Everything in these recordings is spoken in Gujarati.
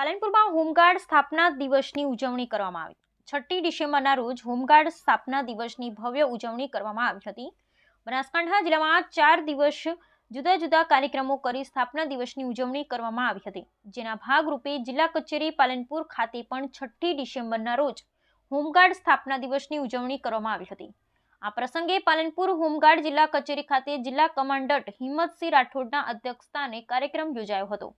પાલનપુરમાં હોમગાર્ડ સ્થાપના દિવસની ઉજવણી કરવામાં આવી. છઠ્ઠી ડિસેમ્બરના રોજ હોમગાર્ડ સ્થાપના દિવસની ભવ્ય ઉજવણી કરવામાં આવી હતી. બનાસકાંઠા જિલ્લામાં ચાર દિવસ જુદા જુદા કાર્યક્રમો કરી સ્થાપના દિવસની ઉજવણી કરવામાં આવી હતી. જેના ભાગરૂપે જિલ્લા કચેરી પાલનપુર ખાતે પણ છઠ્ઠી ડિસેમ્બરના રોજ હોમગાર્ડ સ્થાપના દિવસની ઉજવણી કરવામાં આવી હતી. આ પ્રસંગે પાલનપુર હોમગાર્ડ જિલ્લા કચેરી ખાતે જિલ્લા કમાન્ડન્ટ હિંમતસિંહ રાઠોડના અધ્યક્ષસ્થાને કાર્યક્રમ યોજાયો હતો.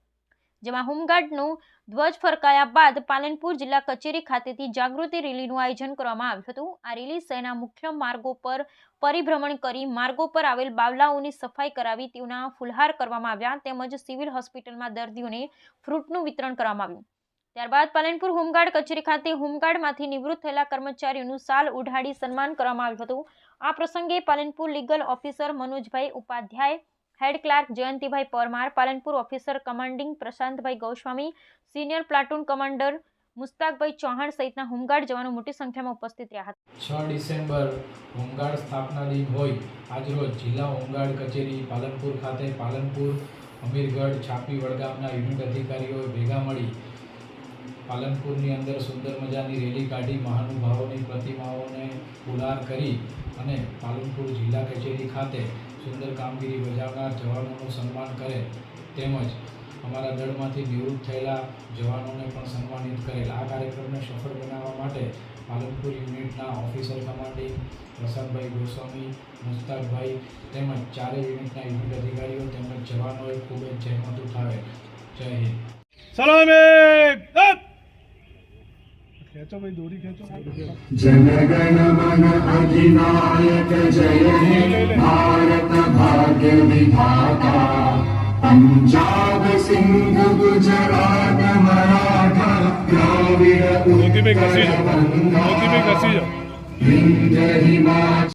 જેમાં હોમગાર્ડનું ધ્વજ ફરકાયા બાદ પાલનપુર જિલ્લા કચેરી ખાતેથી જાગૃતિ રેલીનું આયોજન કરવામાં આવ્યું હતું. આ રેલી શહેરના મુખ્ય માર્ગો પર પરિભ્રમણ કરી માર્ગો પર આવેલ બાવલાઓની સફાઈ કરાવી તેઓના ફુલહાર કરવામાં આવ્યા તેમજ સિવિલ હોસ્પિટલમાં દર્દીઓને ફ્રૂટનું વિતરણ કરવામાં આવ્યું. ત્યારબાદ પાલનપુર હોમગાર્ડ કચેરી ખાતે હોમગાર્ડમાંથી નિવૃત્ત થયેલા કર્મચારીઓનું સાલ ઉઢાડી સન્માન કરવામાં આવ્યું હતું. આ પ્રસંગે Palanpur legal officer Manojbhai Upadhyay head clerk Jayantibhai Parmar, Palanpur officer commanding Prashantbhai Goswami, senior platoon commander Mustakbhai Chauhan સહિતના હોમગાર્ડ જવાનો મોટી સંખ્યામાં ઉપસ્થિત રહ્યા હતા. છ ડિસેમ્બર હોમગાર્ડ સ્થાપના દિન હોય. આજરોજ જિલ્લા હોમગાર્ડ કચેરી પાલનપુર ખાતે પાલનપુર, અમીરગઢ છાપી વડગામના યુનિટ અધિકારીઓ ભેગા મળી પાલનપુરની અંદર સુંદર મજાની રેલી કાઢી મહાનુભાવોની ફુલાર કરી અને પાલનપુર જિલ્લા કચેરી ખાતે સુંદર કામગીરી બજાવનાર જવાનોનું સન્માન કરે તેમજ અમારા દળમાંથી નિવૃત્ત થયેલા જવાનોને પણ સન્માનિત કરેલ. આ કાર્યક્રમને સફળ બનાવવા માટે પાલનપુર યુનિટના ઓફિસર કમાન્ડિંગ પ્રસાદભાઈ ગોસ્વામી, મુસ્તાકભાઈ તેમજ ચારેય યુનિટના યુનિટ અધિકારીઓ તેમજ જવાનોએ ખૂબ જ જહેમત ઉઠાવે જય હિન્દ. સલામે! ખેંચો ભાઈ દોરી ખેંચો જનગણ મન અધિનાયક જય હે ભારત ભાગ્ય વિધાતા. પંજાબ સિંધ ગુજરાત મરાઠા દ્રાવિડ મોતીભાઈ ઘસી જાઓ. મોતીભાઈ હિમાચલ